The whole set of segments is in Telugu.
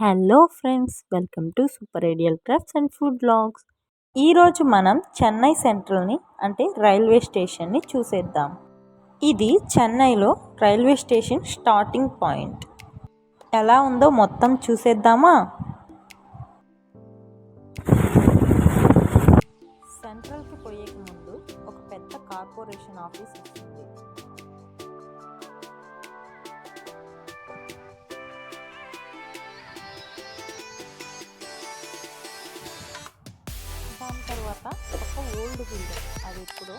Hello friends welcome to super ideal crafts and food blogs ఈరోజు మనం చెన్నై సెంట్రల్ని అంటే రైల్వే స్టేషన్ని చూసేద్దాం. ఇది చెన్నైలో రైల్వే స్టేషన్ స్టార్టింగ్ పాయింట్ ఎలా ఉందో మొత్తం చూసేద్దామా? సెంట్రల్కి పోయే ముందు ఒక పెద్ద కార్పొరేషన్ ఆఫీస్ వస్తుంది దాని తర్వాత ఒక ఓల్డ్ బిల్డింగ్ అది ఇప్పుడు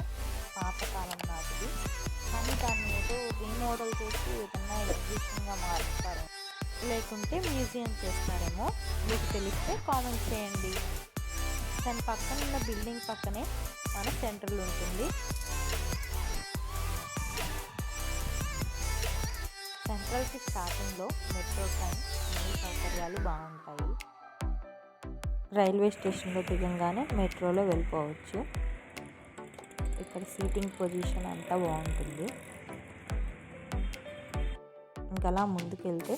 పాతకాలం నాటిది. కానీ దాన్ని ఏదో రీమోడల్ చేసి ఏదన్నా ఎగ్జిబిషన్గా మారుస్తారు లేకుంటే మ్యూజియం చేస్తారేమో మీకు తెలిస్తే కామెంట్ చేయండి. దాని పక్కన ఉన్న బిల్డింగ్ పక్కనే మన సెంట్రల్ ఉంటుంది సెంట్రల్కి స్టార్టింగ్లో మెట్రో ట్రైన్ అన్ని సౌకర్యాలు బాగుంటాయి. రైల్వే స్టేషన్లో దిగంగానే మెట్రోలో వెళ్ళిపోవచ్చు. ఇక్కడ సీటింగ్ పొజిషన్ అంతా బాగుంటుంది. ఇంకలా ముందుకెళ్తే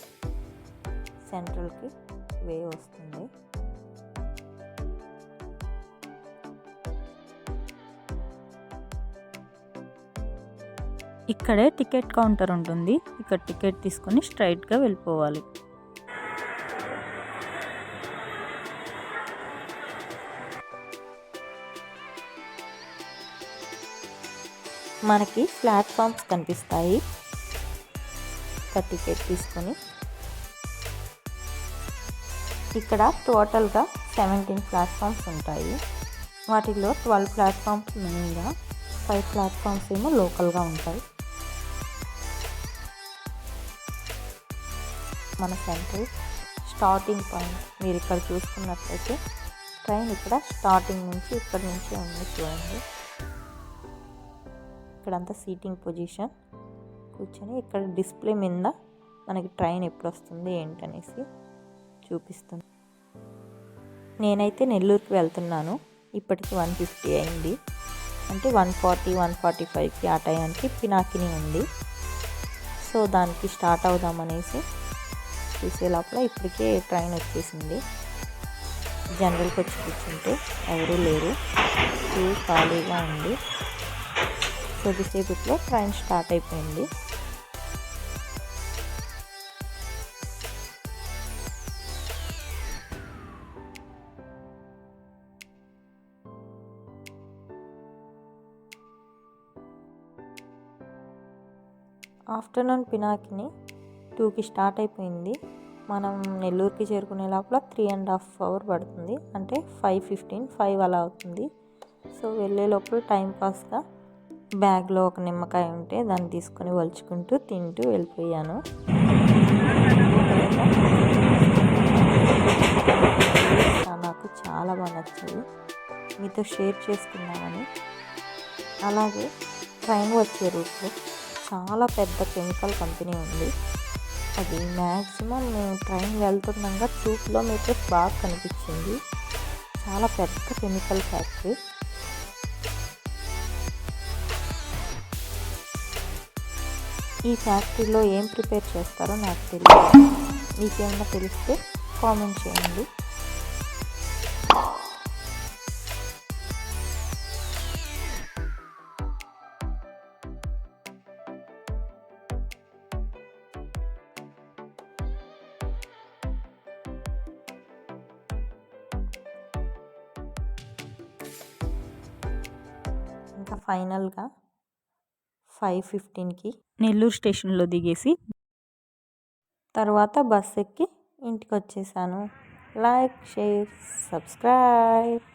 సెంట్రల్కి వే వస్తుంది. ఇక్కడే టికెట్ కౌంటర్ ఉంటుంది. ఇక్కడ టికెట్ తీసుకొని స్ట్రైట్గా వెళ్ళిపోవాలి. మనకి ప్లాట్ఫామ్స్ కనిపిస్తాయి. ఒక టికెట్ తీసుకొని. ఇక్కడ టోటల్గా సెవెంటీన్ ప్లాట్ఫామ్స్ ఉంటాయి. వాటిలో ట్వెల్వ్ ప్లాట్ఫామ్స్ మెయిన్గా ఫైవ్ ప్లాట్ఫామ్స్ ఏమో లోకల్గా ఉంటాయి. మన సెంట్రల్ స్టార్టింగ్ పాయింట్ మీరు ఇక్కడ చూసుకున్నట్లయితే ట్రైన్ ఇక్కడ స్టార్టింగ్ నుంచి ఇక్కడ నుంచి ఉంది చూడండి. ఇక్కడంతా సీటింగ్ పొజిషన్. కూర్చొని ఇక్కడ డిస్ప్లే మీద మనకి ట్రైన్ ఎప్పుడు వస్తుంది ఏంటనేసి చూపిస్తుంది. నేనైతే నెల్లూరుకి వెళ్తున్నాను. ఇప్పటికి వన్ ఫిఫ్టీ అయింది. అంటే వన్ ఫార్టీ వన్ ఫార్టీ ఫైవ్కి ఆ టైంకి పినాకిని ఉంది. సో దానికి స్టార్ట్ అవుదామనేసి చూసే లోపల ఇప్పటికే ట్రైన్ వచ్చేసింది. జనరల్కి వచ్చి కూర్చుంటే ఎవరూ లేరు. ఖాళీగా ఉంది. కొద్దిసేపట్లో ట్రైన్ స్టార్ట్ అయిపోయింది. ఆఫ్టర్నూన్ పినాకిని టూకి స్టార్ట్ అయిపోయింది. మనం నెల్లూరుకి చేరుకునే లోపల త్రీ అండ్ హాఫ్ అవర్ పడుతుంది. అంటే ఫైవ్ ఫిఫ్టీన్ ఫైవ్ అలా అవుతుంది. సో వెళ్ళే లోపల టైం పాస్గా బ్యాగ్లో ఒక నిమ్మకాయ ఉంటే దాన్ని తీసుకొని వలుచుకుంటూ తింటూ వెళ్ళిపోయాను. నాకు చాలా బాగా నచ్చింది. మీతో షేర్ చేసుకున్నామని అలాగే ట్రైన్ వచ్చే రూట్లో చాలా పెద్ద కెమికల్ కంపెనీ ఉంది. అది మ్యాక్సిమం మేము ట్రైన్ వెళ్తుండగా టూ కిలోమీటర్స్ బాగా కనిపించింది. చాలా పెద్ద కెమికల్ ఫ్యాక్టరీ. ఈ ఫ్యాక్టరీలో ఏం ప్రిపేర్ చేస్తారో నాకు తెలియదు. మీకేమైనా తెలిస్తే కామెంట్ చేయండి. ఇంకా ఫైనల్గా ఫైవ్ ఫిఫ్టీన్కి నెల్లూరు స్టేషన్లో దిగేసి తర్వాత బస్ ఎక్కి ఇంటికి వచ్చేసాను. Like share subscribe.